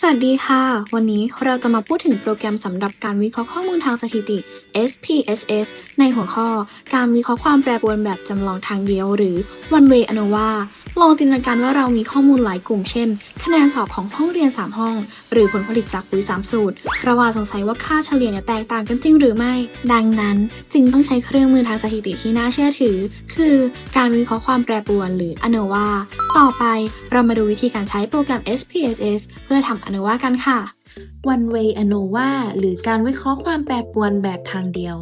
สวัสดีค่ะ วันนี้เราจะมาพูดถึงโปรแกรมสำหรับการวิเคราะห์ข้อมูลทางสถิติ SPSS ในหัวข้อ การวิเคราะห์ความแปรปรวนแบบจำลองทางเดียว หรือ one way ANOVA ลองจินตนาการว่าเรามีข้อมูลหลายกลุ่มเช่น คะแนนสอบของห้องเรียน 3 ห้อง หรือผลผลิตจากปุ๋ย 3 สูตร เราอาสงสัยว่าค่าเฉลี่ยเนี่ยแตกต่างกันจริงหรือไม่ ดังนั้นจึงต้องใช้เครื่องมือทางสถิติที่น่าเชื่อถือ คือการวิเคราะห์ความแปรปรวนหรือ ANOVA ต่อไปเรามาดูวิธีการใช้โปรแกรม SPSS เพื่อทำอนุว่ากันค่ะ One Way ANOVA หรือการวิเคราะห์ความแปรปรวนแบบทางเดียว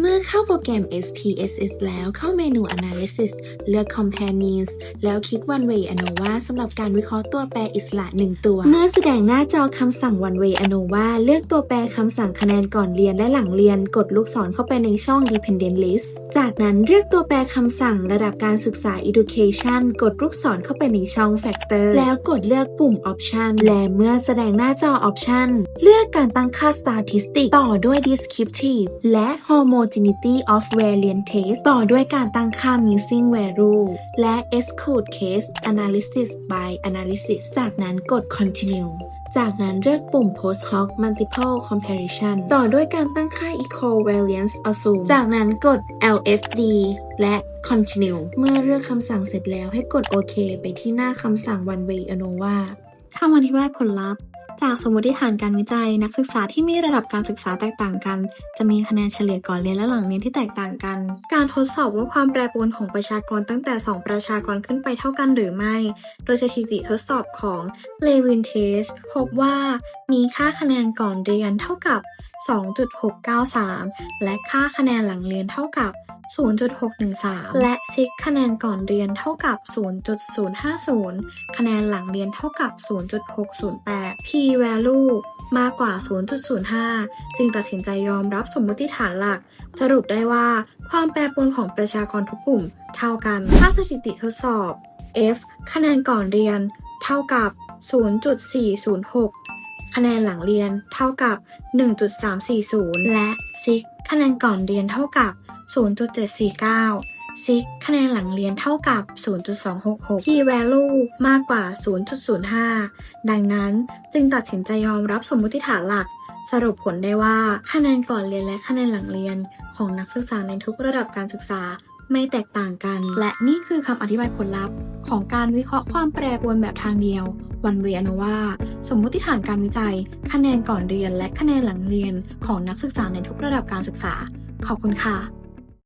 เมื่อเข้าโปรแกรม SPSS แล้วเข้าเมนู Analysis เลือก Compare Means แล้วคลิก One Way ANOVA สำหรับการวิเคราะห์ตัวแปรอิสระ 1 ตัว เมื่อแสดงหน้าจอคำสั่ง One Way ANOVA เลือกตัวแปรคำสั่งคะแนนก่อนเรียนและหลังเรียน กดลูกศรเข้าไปในช่อง Dependent List จากนั้นเลือกตัวแปรคำสั่งระดับการศึกษา Education กดลูกศรเข้าไปในช่อง Factor แล้วกดเลือกปุ่ม Option และเมื่อแสดงหน้าจอ Option เลือกการตั้งค่า Statistic ต่อด้วย Descriptive และ Homogeneity of Variance Test ต่อด้วยการตั้งค่า Missing Value และ Exclude Case Analysis by Analysis จากนั้นกด Continue จากนั้นเลือกปุ่ม Post Hoc Multiple Comparison ต่อด้วยการตั้งค่า Equivariance Assume จากนั้นกด LSD และ Continue เมื่อเลือกคำสั่งเสร็จแล้วให้กดโอเคไปที่หน้าคำสั่ง One Way ANOVA คำอธิบายผลลัพธ์ จากสมมติฐานการวิจัย นักศึกษาที่มีระดับการศึกษาแตกต่างกัน จะมีคะแนนเฉลี่ยก่อนเรียนและหลังเรียนที่แตกต่างกัน การทดสอบว่าความแปรปรวนของประชากรตั้งแต่ 2 ประชากรขึ้นไปเท่ากันหรือไม่ โดยสถิติทดสอบของเลวินเทสพบว่ามีค่าคะแนนก่อนเรียนเท่ากับ 2.693 และค่าคะแนนหลังเรียนเท่ากับ 0.613 และซิกคะแนนก่อนเรียนเท่ากับ 0.050 คะแนนหลังเรียนเท่ากับ 0.608 p value มากกว่า 0.05 จึงตัดสินใจยอมรับสมมติฐานหลัก สรุปได้ว่าความแปรปรวนของประชากรทุกกลุ่ม เท่ากัน ค่าสถิติทดสอบ f คะแนนก่อนเรียน เท่ากับ 0.406 คะแนนหลังเรียนเท่ากับ 1.340 และซิกคะแนนก่อนเรียนเท่ากับ 0.749ซิกคะแนนหลังเรียนเท่ากับ 0.266 p value มากกว่า 0.05 ดังนั้นจึงตัดสินใจยอมรับสมมติฐานหลัก สรุปผลได้ว่าคะแนนก่อนเรียนและคะแนนหลังเรียน ของนักศึกษาในทุกระดับการศึกษาไม่แตกต่างกัน และนี่คือคำอธิบายผลลัพธ์ ของการวิเคราะห์ความแปรปรวนแบบทางเดียว วันเวอโนวาสมมติฐานการวิจัย คะแนนก่อนเรียนและคะแนนหลังเรียนของนักศึกษาในทุกระดับการศึกษา ขอบคุณค่ะ